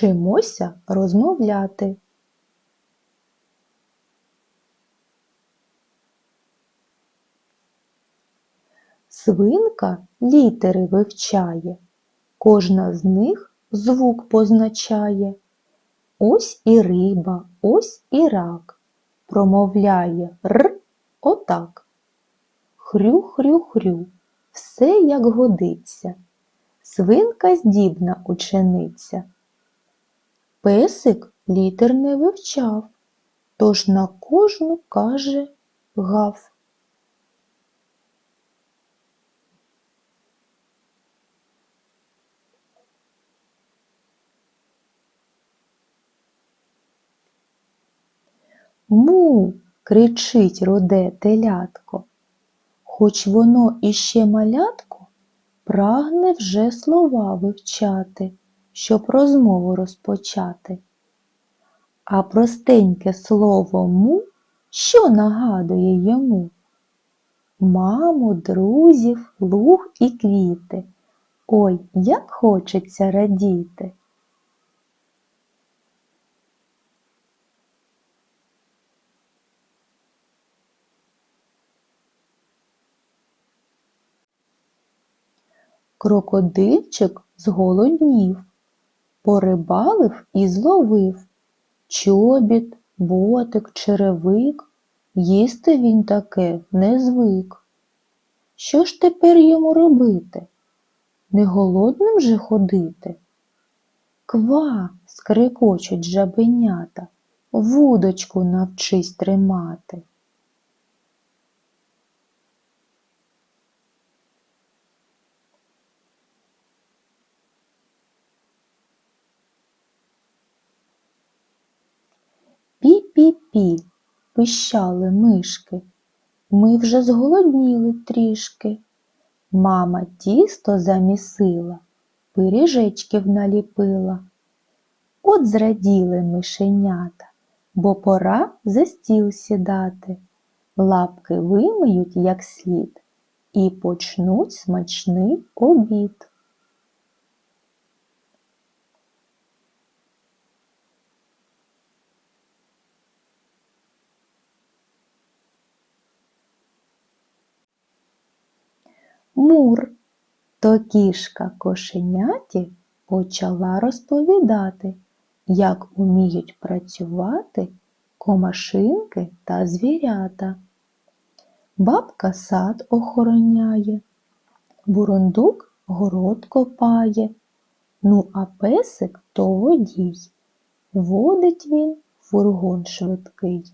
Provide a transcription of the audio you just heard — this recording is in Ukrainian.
Вчимося розмовляти. Свинка літери вивчає, кожна з них звук позначає. Ось і риба, ось і рак, промовляє р отак. Хрю-хрю-хрю, все як годиться. Свинка здібна учениця. Песик літер не вивчав, тож на кожну каже гав. Му, кричить руде телятко, хоч воно іще малятко, прагне вже слова вивчати, щоб розмову розпочати. А простеньке слово му що нагадує йому? Маму, друзів, луг і квіти. Ой, як хочеться радіти. Крокодильчик зголоднів, порибалив і зловив чобіт, ботик, черевик. Їсти він таке не звик. Що ж тепер йому робити? Не голодним же ходити? Ква, скрикочуть жабенята, вудочку навчись тримати. Пі-пі-пі, пищали мишки. Ми вже зголодніли трішки. Мама тісто замісила, пиріжечків наліпила. От зраділи мишенята, бо пора за стіл сідати. Лапки вимиють як слід і почнуть смачний обід. Мур. То кішка кошеняті почала розповідати, як уміють працювати комашинки та звірята. Бабка сад охороняє, бурундук город копає, ну а песик то водій. Водить він фургон швидкий.